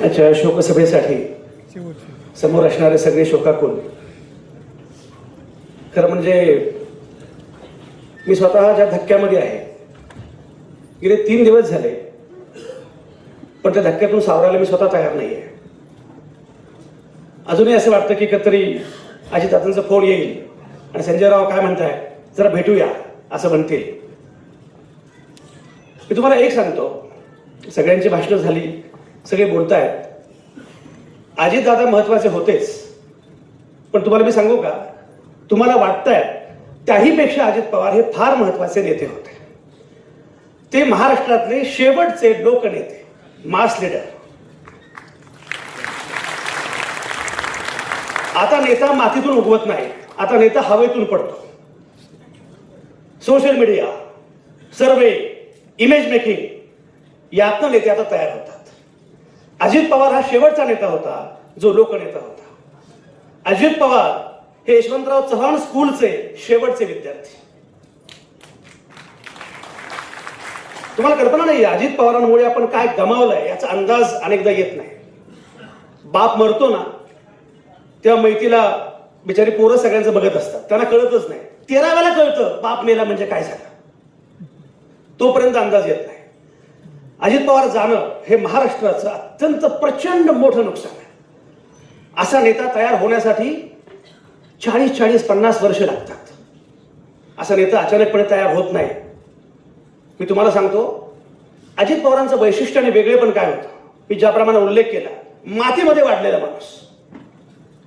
अच्छा शोकसभेसाठी समोर असणारे सगळे शोकाकुल. खरं म्हणजे मी स्वतः ज्या धक्क्यामध्ये आहे गेले तीन दिवस झाले पण त्या धक्क्यातून सावरायला मी स्वतः तयार नाही आहे अजूनही असं वाटतं की कधीतरी अजितदादांचा फोन येईल आणि संजय राव काय म्हणताय जरा भेटूया असं म्हणतील. मी तुम्हाला एक सांगतो सगळ्यांची भाषणं झाली सगळे बोलतायत. अजितदादा महत्त्वाचे होतेच. पण तुम्हाला मी सांगू का? तुम्हाला वाटतंय त्याहीपेक्षा अजित पवार हे फार महत्त्वाचे नेते होते. ते महाराष्ट्रातले शेवटचे लोकनेते मास लीडर आता नेता मातीतून उगवत नाही. आता नेता हवेतून पडतो. Social media survey image making यातनं नेते आता तयार होतात. अजित पवार हा शेवटचा नेता होता जो लोकनेता होता. अजित पवार हे यशवंतराव चव्हाण स्कूलचे शेवटचे विद्यार्थी. तुम्हाला कल्पना नाही अजित पवारांमुळे आपण काय गमावलंय याचा अंदाज अनेकदा येत नाही. बाप मरतो ना तेव्हा मैतीला बिचारी पोरं सगळ्यांचं बघत असतात. त्यांना कळतच नाही. तेराव्याला कळतं बाप मेला म्हणजे काय झालं. तोपर्यंत अंदाज येत नाही. अजित पवार जाणं हे महाराष्ट्राचं अत्यंत प्रचंड मोठं नुकसान आहे. असा नेता तयार होण्यासाठी चाळीस चाळीस पन्नास वर्ष लागतात. असा नेता अचानकपणे तयार होत नाही. मी तुम्हाला सांगतो अजित पवारांचं वैशिष्ट्य आणि वेगळेपण काय होतं? मी ज्याप्रमाणे उल्लेख केला मातीमध्ये वाढलेला माणूस.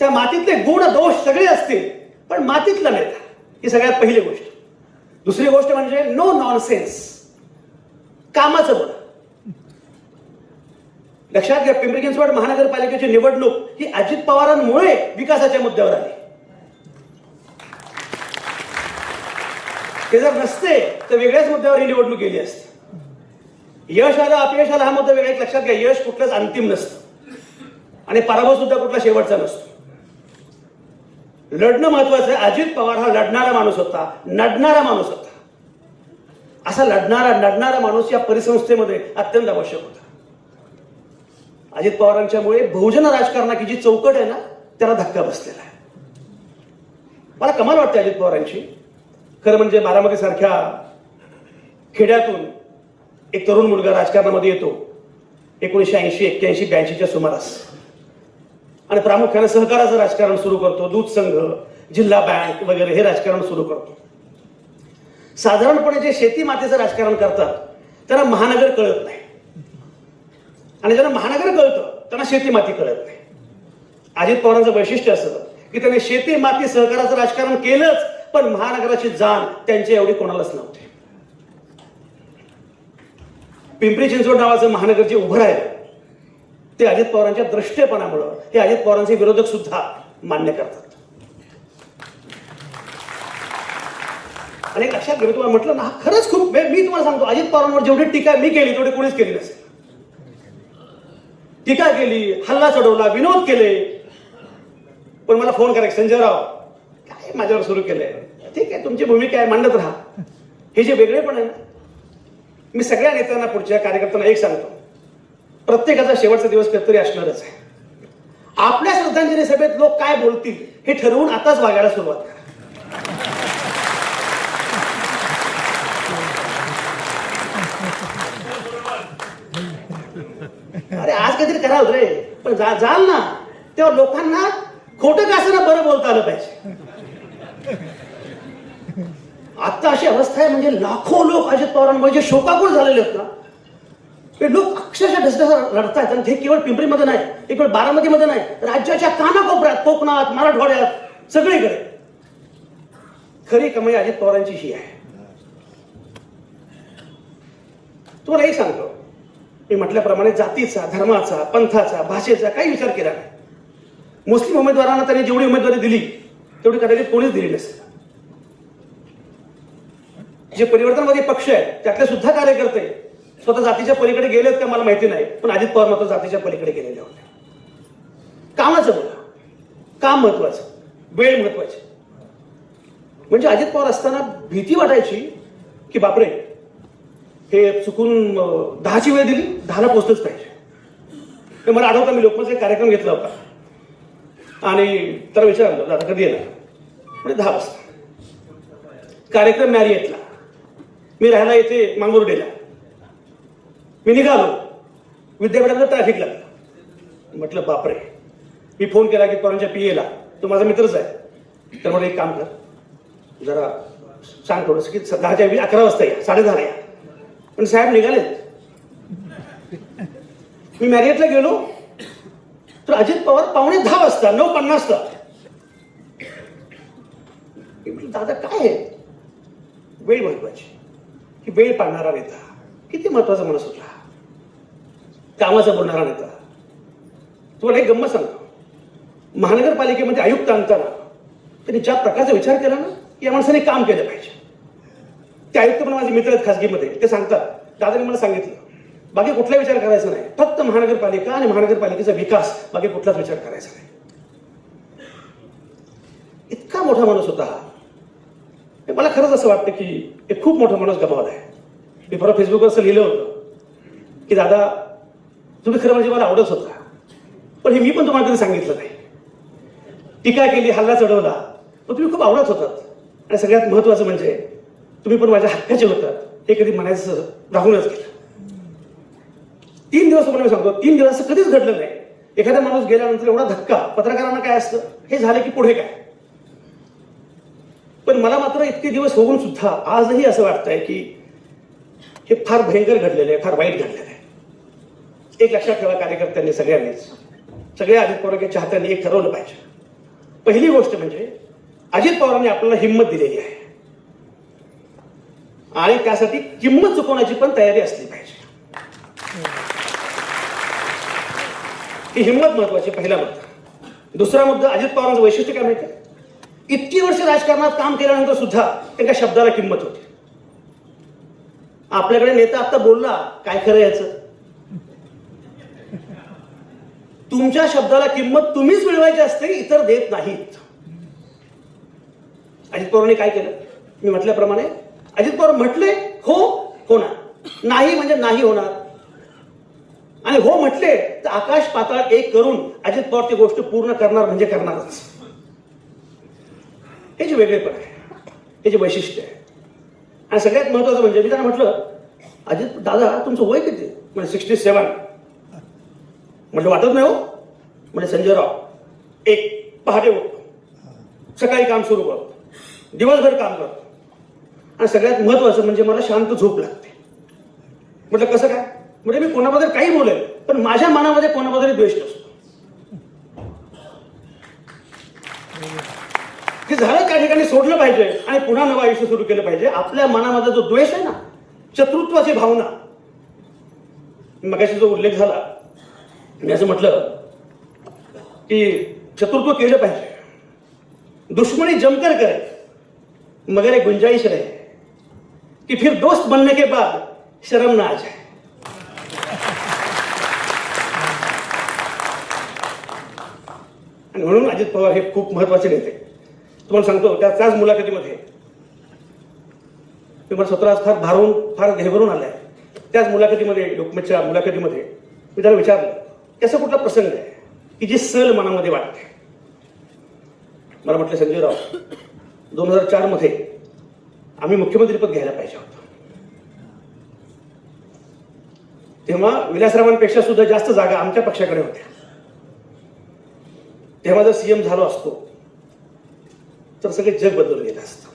त्या मातीतले गुण दोष सगळे असतील पण मातीतला नेता ही सगळ्यात पहिली गोष्ट. दुसरी गोष्ट म्हणजे नो नॉनसेन्स कामाचं बोला लक्षात घ्या पिंपरी चिंचवड महानगरपालिकेची निवडणूक ही अजित पवारांमुळे विकासाच्या मुद्द्यावर आली. ते जर नसते तर वेगळ्याच मुद्द्यावर ही निवडणूक गेली असते. यश आलं अपयश आलं हा मुद्दा वेगळा. एक लक्षात घ्या यश कुठलंच अंतिम नसतं. आणि पराभव सुद्धा कुठला शेवटचा नसतो. लढणं महत्वाचं आहे. अजित पवार हा लढणारा माणूस होता नडणारा माणूस होता. असा लढणारा नडणारा माणूस या परिसंस्थेमध्ये अत्यंत आवश्यक होता. अजित पवारांच्यामुळे बहुजन राजकारणाची जी चौकट आहे ना त्याला धक्का बसलेला आहे. मला कमाल वाटते अजित पवारांची. खरं म्हणजे बारामती सारख्या खेड्यातून एक तरुण मुलगा राजकारणामध्ये येतो. एकोणीसशे ऐंशी एक्क्याऐंशी ब्याऐंशीच्या सुमारास. आणि प्रामुख्याने सहकाराचं राजकारण सुरू करतो दूध संघ जिल्हा बँक वगैरे हे राजकारण सुरू करतो. साधारणपणे जे शेती मातीचं राजकारण करतात त्यांना महानगर कळत नाही. आणि ज्यांना महानगर कळतं त्यांना शेती माती कळत नाही. अजित पवारांचं वैशिष्ट्य असं की त्यांनी शेती माती सहकाराचं राजकारण केलंच पण महानगराची जाण त्यांची एवढी कोणालाच नव्हती. पिंपरी चिंचवड नावाचं महानगर जे उभं राहिलं ते अजित पवारांच्या दृष्टेपणामुळं हे अजित पवारांचे विरोधक सुद्धा मान्य करतात. आणि लक्षात घेऊ तुम्हाला म्हटलं ना खरंच खूप मी मी तुम्हाला सांगतो अजित पवारांवर जेवढी टीका मी केली तेवढी कोणीच केली नसेल टीका केली हल्ला चढवला विनोद केले. पण मला फोन करा संजयराव काय माझ्यावर सुरू केलंय? ठीक आहे तुमची भूमिका आहे मांडत राहा. हे जे वेगळेपण आहे ना मी सगळ्या नेत्यांना पुढच्या कार्यकर्त्यांना एक सांगतो. प्रत्येकाचा शेवटचा दिवस कधीतरी असणारच आहे. आपल्या श्रद्धांजली सभेत लोक काय बोलतील हे ठरवून आताच वागायला सुरुवात करा अरे आज काहीतरी करावं रे. पण जा जाल ना तेव्हा लोकांना खोटं का असं बरं बोलता आलं पाहिजे? आता अशी अवस्था आहे म्हणजे लाखो लोक अजित पवारांमुळे जे शोकाकुळ झालेले आहेत ना ते लोक अक्षरशः ढसढस लढतायत आणि ते केवळ पिंपरीमध्ये नाही ते केवळ बारामतीमध्ये नाही राज्याच्या कानाकोपऱ्यात कोकणात मराठवाड्यात सगळीकडे. खरी कमाई अजित पवारांची ही आहे. तुम्हाला एक सांगतो. मी म्हटल्याप्रमाणे जातीचा धर्माचा पंथाचा भाषेचा काही विचार केला नाही. मुस्लिम उमेदवारांना त्यांनी जेवढी उमेदवारी दिली तेवढी कदाचित कोणीच दिली नसेल जे परिवर्तनवादी पक्ष आहेत त्यातले सुद्धा कार्यकर्ते स्वतः जातीच्या पलीकडे गेलेत का मला माहिती नाही पण अजित पवार मात्र जातीच्या पलीकडे गेलेले होते. कामाचं बोला. काम महत्वाचं वेळ महत्वाची. म्हणजे अजित पवार असताना भीती वाटायची की बापरे हे चुकून दहाची वेळ दिली दहाला पोचलंच पाहिजे. ते मला आठवतं मी लोकमतचा एक कार्यक्रम घेतला होता. आणि तर विचारलं दादा कधी येणार? म्हणजे दहा वाजता. कार्यक्रम मॅरिएटला मी राहायला येते मांगुर्डेला. मी निघालो. विद्यापीठामध्ये ट्रॅफिक लागलं. म्हटलं बापरे. मी फोन केला की पोरांच्या पी एला तो माझा मित्रच आहे. तर मला एक काम कर. जरा सांग थोडंसं की दहाच्या अकरा वाजता या. साडे दहा या. पण साहेब निघालेत. मी मॅरियटला गेलो तर अजित पवार पावणे दहा वाजता नऊ पन्नासला दादा काय आहे? वेळ महत्वाची की वेळ पाडणारा नेता. किती महत्त्वाचा माणूस होता. कामाचा बोलणारा नेता. तुम्हाला एक गंमत सांगतो. महानगरपालिकेमध्ये आयुक्त आणताना त्यांनी ज्या प्रकारचा विचार केला ना या माणसाने काम केलं पाहिजे. ते आयुक्त पण माझे मित्र आहेत खासगीमध्ये. ते सांगतात. दादाने मला सांगितलं. बाकी कुठला विचार करायचा नाही. फक्त महानगरपालिका आणि महानगरपालिकेचा विकास. बाकी कुठलाच विचार करायचा नाही. इतका मोठा माणूस होता हा. मला खरंच असं वाटतं की एक खूप मोठा माणूस गमावत आहे. मी परवा फेसबुकवर असं लिहिलं होतं की दादा तुम्ही खरं म्हणजे मला आवडत होता पण हे मी पण तुम्हाला कधी सांगितलं नाही. टीका केली हल्ला चढवला पण तुम्ही खूप आवडत होतात. आणि सगळ्यात महत्वाचं म्हणजे तुम्ही पण माझ्या हक्काचे होता. हे कधी म्हणायचं राहूनच गेलं. तीन दिवस तुम्हाला मी सांगतो तीन दिवस असं कधीच घडलं नाही. एखादा माणूस गेल्यानंतर एवढा धक्का पत्रकारांना काय असतं? हे झालं की पुढे काय? पण मला मात्र इतके दिवस होऊन सुद्धा आजही असं वाटतंय की हे फार भयंकर घडलेलं आहे फार वाईट घडलेलं आहे. एक लक्षात ठेवा कार्यकर्त्यांनी सगळ्यांनीच. सगळ्या अजित पवारांच्या चाहत्यांनी एक ठरवलं पाहिजे. पहिली गोष्ट म्हणजे अजित पवारांनी आपल्याला हिंमत दिलेली आहे. आणि त्यासाठी किंमत चुकवण्याची पण तयारी असली पाहिजे. ही हिंमत महत्वाची पहिला मुद्दा. दुसरा मुद्दा अजित पवारांचं वैशिष्ट्य काय माहिती इतकी वर्ष राजकारणात काम केल्यानंतर सुद्धा त्यांच्या शब्दाला किंमत होती. आपल्याकडे नेता आता बोलला काय खरं याचं? तुमच्या शब्दाला किंमत तुम्हीच मिळवायची असते इतर देत नाहीत. अजित पवारांनी काय केलं? मी म्हटल्याप्रमाणे अजित पवार म्हटले हो होणार. नाही म्हणजे नाही होणार. आणि हो म्हटले तर आकाश पाताळ एक करून अजित पवार ती गोष्ट पूर्ण करणार म्हणजे करणारच. हे जे वेगळेपण आहे. हे जे वैशिष्ट्य आहे. आणि सगळ्यात महत्वाचं म्हणजे मी त्यांना म्हटलं अजित दादा तुमचं वय किती? म्हणजे सिक्स्टी सेवन म्हटलं वाटत नाही हो. म्हणजे संजय राव एक पहाटे उठतो. सकाळी काम सुरू करतो. दिवसभर काम करतो. आणि सगळ्यात महत्वाचं म्हणजे मला शांत झोप लागते. म्हटलं कसं काय? म्हणजे मी कोणाबद्दल काही बोलेल पण माझ्या मनामध्ये कोणाबद्दल द्वेष नसतो. ते झालं त्या ठिकाणी सोडलं पाहिजे आणि पुन्हा नवं आयुष्य सुरू केलं पाहिजे. आपल्या मनामध्ये जो द्वेष आहे ना शत्रुत्वाची भावना. मगाशी जो उल्लेख झाला मी असं म्हटलं की शत्रुत्व केलं पाहिजे. दुश्मनी जमकर करे मगर एक गुंजाइश रहे कि फिर दोस्त बनने के बाद शर्म ना आ जाए। आणि म्हणून अजित पवार हे खूप महत्त्वाचे नेते. तुम्हाला सांगतो त्या त्याच मुलाखतीमध्ये मी मला स्वतः फार भारून फार घेभरून आलाय. त्याच मुलाखतीमध्ये लोकमतच्या मुलाखतीमध्ये मी त्याला विचारलं त्याचा कुठला प्रसंग आहे? की जी सल मनामध्ये वाटते? मला म्हटलं संजय राव दोन हजार चारमध्ये आम्ही मुख्यमंत्रीपद घ्यायला पाहिजे होतं. तेव्हा विलासरावांपेक्षा सुद्धा जास्त जागा आमच्या पक्षाकडे होत्या. तेव्हा जर सीएम झालो असतो तर सगळे जग बदलून गेलं असतं.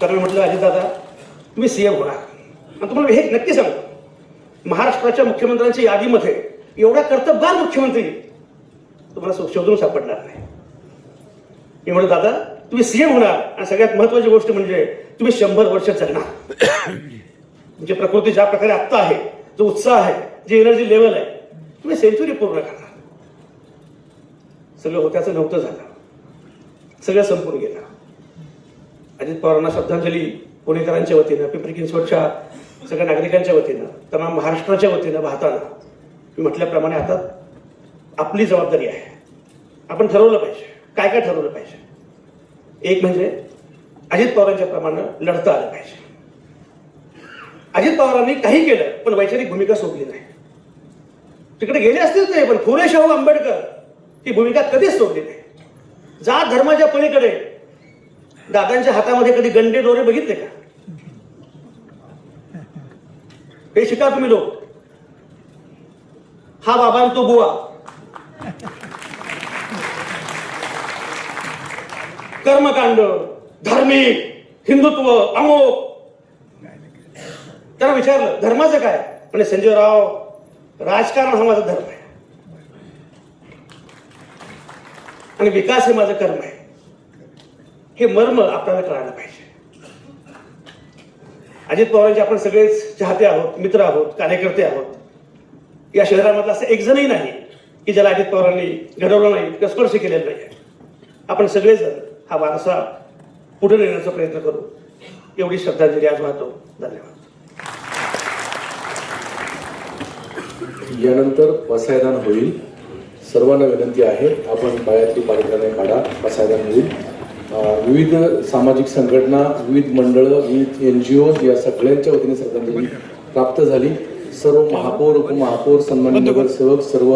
कारण म्हटलं अजितदादा तुम्ही सीएम होणार. आणि तुम्हाला हे नक्की सांगतो महाराष्ट्राच्या मुख्यमंत्र्यांच्या यादीमध्ये एवढा कर्तबगार मुख्यमंत्री तुम्हाला शोधून सापडणार नाही. मी म्हणतो दादा तुम्ही सीएम होणार. आणि सगळ्यात महत्वाची गोष्ट म्हणजे तुम्ही शंभर वर्ष जगणार. म्हणजे प्रकृती ज्या प्रकारे आत्ता आहे जो उत्साह आहे जी एनर्जी लेवल आहे तुम्ही सेंचुरी पूर्ण करणार. सगळं होत्याचं नव्हतं झालं. सगळं संपून गेलं. अजित पवारांना श्रद्धांजली पुणेकरांच्या वतीनं पिंपरी चिंचवडच्या सगळ्या नागरिकांच्या वतीनं तमाम महाराष्ट्राच्या वतीनं वाहताना मी म्हटल्याप्रमाणे आता आपली जबाबदारी आहे. आपण ठरवलं पाहिजे. काय काय ठरवलं पाहिजे? एक म्हणजे अजित पवारांच्या प्रमाणे लढता आलं पाहिजे. अजित पवारांनी काही केलं पण वैचारिक भूमिका सोडली नाही. तिकडे गेले असतील ते पण फुले शाहू हो आंबेडकर ही भूमिका कधीच सोडली नाही. जात धर्माच्या पलीकडे दादांच्या हातामध्ये कधी गंडे दोरे बघितले का? हे शिका तुम्ही लोक. हा बाबा तो बुवा कर्मकांड धार्मिक हिंदुत्व अमोक. त्याला विचारलं धर्माचं काय? म्हणजे संजयराव राजकारण हा माझा धर्म आहे. आणि विकास हे माझं कर्म आहे. हे मर्म आपल्याला कळायला पाहिजे. अजित पवारांचे आपण सगळेच चाहते आहोत मित्र आहोत कार्यकर्ते आहोत. या शहरामधला असं एक जणही नाही की ज्याला अजित पवारांनी घडवलं नाही किंवा स्पर्श केलेला नाही. आपण सगळेजण हा वारसा पुढे नेण्याचा प्रयत्न करू. एवढी श्रद्धांजली आज वाहतो. धन्यवाद. यानंतर पसायदान होईल. सर्वांना विनंती आहे आपण पायातली पारिधाने काढा पसायदान होईल. विविध सामाजिक संघटना विविध मंडळं विविध एन जी ओ या सगळ्यांच्या वतीने श्रद्धांजली प्राप्त झाली. सर्व महापौर उपमहापौर सन्मानित नगरसेवक सर्व